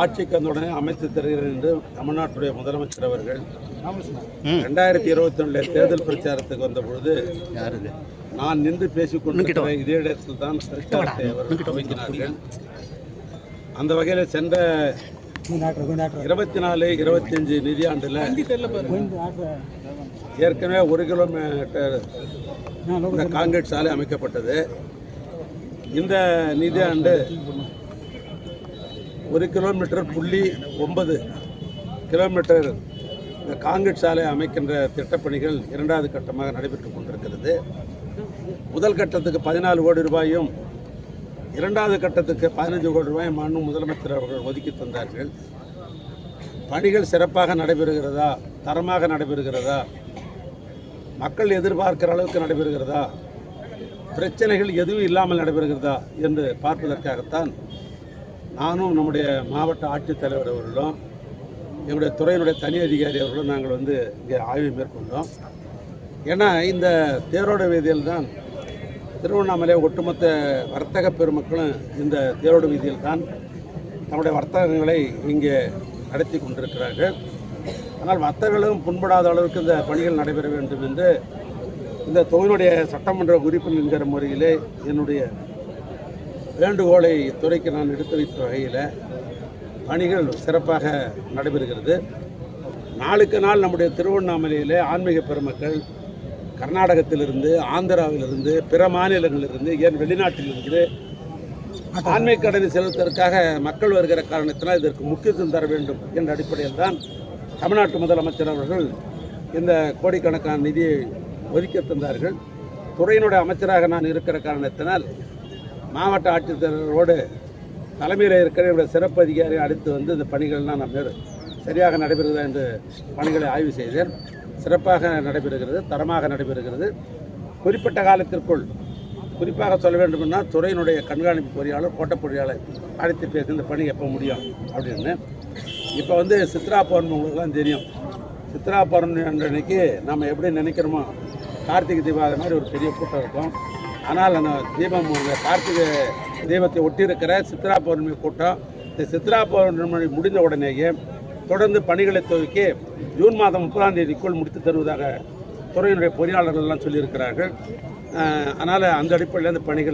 ஆட்சிக்கு வந்தவுடனே அமைத்து தருகிறேன் என்று தமிழ்நாட்டுடைய முதலமைச்சர் அவர்கள். ரெண்டாயிரத்தி இருபத்தி ஒன்றில் தேர்தல் பிரச்சாரத்துக்கு வந்த பொழுது யார் இது நான் நின்று பேசிக் கொண்டிருக்கிற இதே இடத்தில் தான் பிரச்சாரத்தை அவர்கள் துவக்கினார்கள் அந்த வகையில் சென்ற இருபத்தி நாலு இருபத்தி அஞ்சு நிதியாண்டில் ஏற்கனவே ஒரு கிலோமீட்டர் காங்கிரீட் சாலை அமைக்கப்பட்டது. இந்த நிதியாண்டு ஒரு கிலோமீட்டர் புள்ளி ஒன்பது கிலோமீட்டர் இந்த காங்கிரீட் சாலை அமைக்கின்ற திட்டப்பணிகள் இரண்டாவது கட்டமாக நடைபெற்று கொண்டிருக்கிறது. முதல் கட்டத்துக்கு பதினாலு கோடி ரூபாயும் இரண்டாவது கட்டத்துக்கு பதினஞ்சு கோடி ரூபாயும் மாண்பு முதலமைச்சர் அவர்கள் ஒதுக்கி தந்தார்கள். பணிகள் சிறப்பாக நடைபெறுகிறதா? தரமாக நடைபெறுகிறதா? மக்கள் எதிர்பார்க்கிற அளவுக்கு நடைபெறுகிறதா? பிரச்சனைகள் எதுவும் இல்லாமல் நடைபெறுகிறதா? என்று பார்ப்பதற்காகத்தான் நானும் நம்முடைய மாவட்ட ஆட்சித்தலைவர் அவர்களும் எங்களுடைய துறையினுடைய தனி அதிகாரி அவர்களும் நாங்கள் வந்து இங்கே ஆய்வு மேற்கொண்டோம். ஏன்னா இந்த தேரோட வீதியில் தான் திருவண்ணாமலை ஒட்டுமொத்த வர்த்தக பெருமக்களும் இந்த தேரோடு வீதியில் தான் தன்னுடைய வர்த்தகங்களை இங்கே நடத்தி கொண்டிருக்கிறார்கள். ஆனால் வர்த்தகர்களும் புண்படாத அளவுக்கு இந்த பணிகள் நடைபெற வேண்டும் என்று இந்த தொகையினுடைய சட்டமன்ற உறுப்பினர் என்கிற முறையிலே என்னுடைய வேண்டுகோளை துறைக்கு நான் எடுத்து வைத்த வகையில் பணிகள் சிறப்பாக நடைபெறுகிறது. நாளுக்கு நாள் நம்முடைய திருவண்ணாமலையிலே ஆன்மீக பெருமக்கள் கர்நாடகத்திலிருந்து ஆந்திராவிலிருந்து பிற மாநிலங்களிலிருந்து ஏன் வெளிநாட்டிலிருந்து ஆன்மீக கடனை செலுத்துவதற்காக மக்கள் வருகிற காரணத்தினால் இதற்கு முக்கியத்துவம் தர வேண்டும் என்ற அடிப்படையில் தான் தமிழ்நாட்டு முதலமைச்சர் அவர்கள் இந்த கோடிக்கணக்கான நிதியை ஒதுக்கி தந்தார்கள். துறையினுடைய அமைச்சராக நான் இருக்கிற காரணத்தினால் மாவட்ட ஆட்சித்தலைவரோடு தலைமையில் இருக்கிற என்னுடைய சிறப்பு அதிகாரி அடுத்து வந்து இந்த பணிகள்லாம் நான் சரியாக நடைபெறுகிறதா என்று பணிகளை ஆய்வு செய்தேன். சிறப்பாக நடைபெறுகிறது தரமாக நடைபெறுகிறது. குறிப்பிட்ட காலத்திற்குள் குறிப்பாக சொல்ல வேண்டும்னா துறையினுடைய கண்காணிப்பு பொறியாளர் கோட்ட பொறியாளர் அழைத்து பேசி இந்த பணி எப்போ முடியும் அப்படின்னு. இப்போ வந்து சித்ரா பௌர்ணமி உங்களுக்குலாம் தெரியும். சித்ரா பௌர்ணமி அன்றைக்கு நம்ம எப்படி நினைக்கிறோமோ கார்த்திகை தீபாவளி மாதிரி ஒரு பெரிய கூட்டம் இருக்கும். ஆனால் அந்த தீபம் கார்த்திகை தீபத்தை ஒட்டியிருக்கிற சித்ரா பௌர்ணமி கூட்டம் இந்த சித்ரா பௌர்ணமி முடிந்த உடனேயே தொடர்ந்து பணிகளை துவக்கி ஜூன் மாதம் முப்பதாம் தேதிக்குள் முடித்து தருவதாக துறையினுடைய பொறியாளர்கள் எல்லாம் சொல்லியிருக்கிறார்கள். அதனால் அந்த அடிப்படையில் அந்த பணிகள்